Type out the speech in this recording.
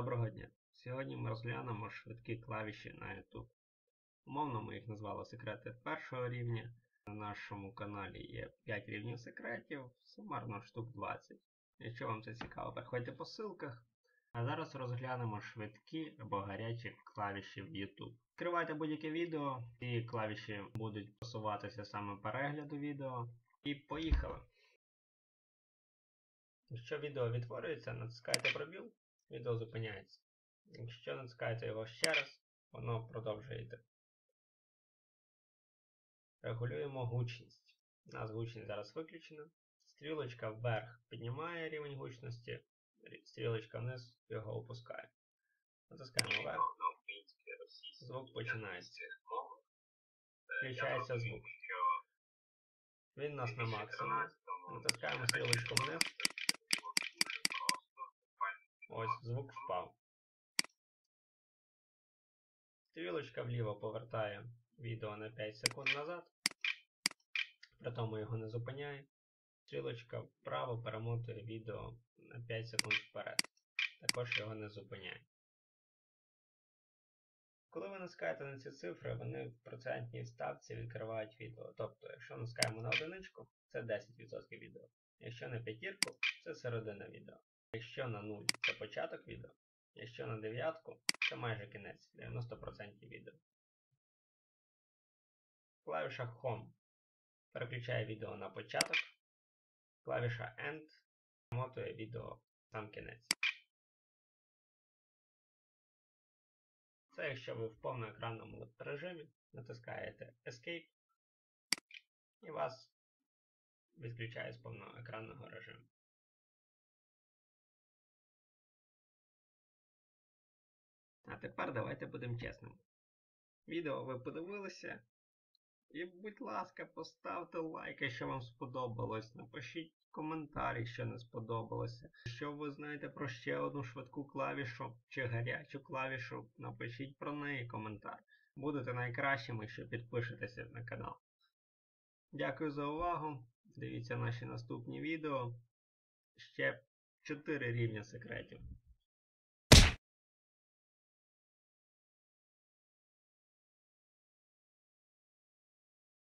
Доброго дня! Сьогодні ми розглянемо швидкі клавіші на YouTube. Умовно ми їх назвали секрети першого рівня. На нашому каналі є 5 рівнів секретів, сумарно штук 20. Якщо вам це цікаво, переходьте по ссылках. А зараз розглянемо швидкі або гарячі клавіші в YouTube. Відкривайте будь-яке відео, ці клавіші будуть посуватися саме перегляду відео. І поїхали! Якщо відео відтворюється, натискайте пробіл, відео зупиняється. Якщо натискаєте його ще раз, воно продовжує йти. Регулюємо гучність. У нас гучність зараз виключена. Стрілочка вверх піднімає рівень гучності, стрілочка вниз його опускає. Натискаємо вверх. Звук починається. Включається звук. Він у нас на максимум. Натискаємо стрілочку вниз. Ось звук впав. Стрілочка вліво повертає відео на 5 секунд назад, при тому його не зупиняє. Стрілочка вправо перемотує відео на 5 секунд вперед. Також його не зупиняє. Коли ви натискаєте на ці цифри, вони в процентній ставці відкривають відео. Тобто, якщо натискаємо на одиничку, це 10% відео. Якщо на п'ятірку, це середина відео. Якщо на 0 це початок відео, якщо на дев'ятку це майже кінець 90% відео. Клавіша Home переключає відео на початок. Клавіша End мотує відео сам кінець. Це якщо ви в повноекранному режимі натискаєте Escape і вас відключає з повноекранного режиму. Тепер давайте будемо чесними. Відео ви подивилися. І, будь ласка, поставте лайк, якщо вам сподобалось. Напишіть коментар, якщо не сподобалося. Якщо ви знаєте про ще одну швидку клавішу чи гарячу клавішу, напишіть про неї коментар. Будете найкращими, якщо підпишетеся на канал. Дякую за увагу. Дивіться наші наступні відео. Ще 4 рівня секретів.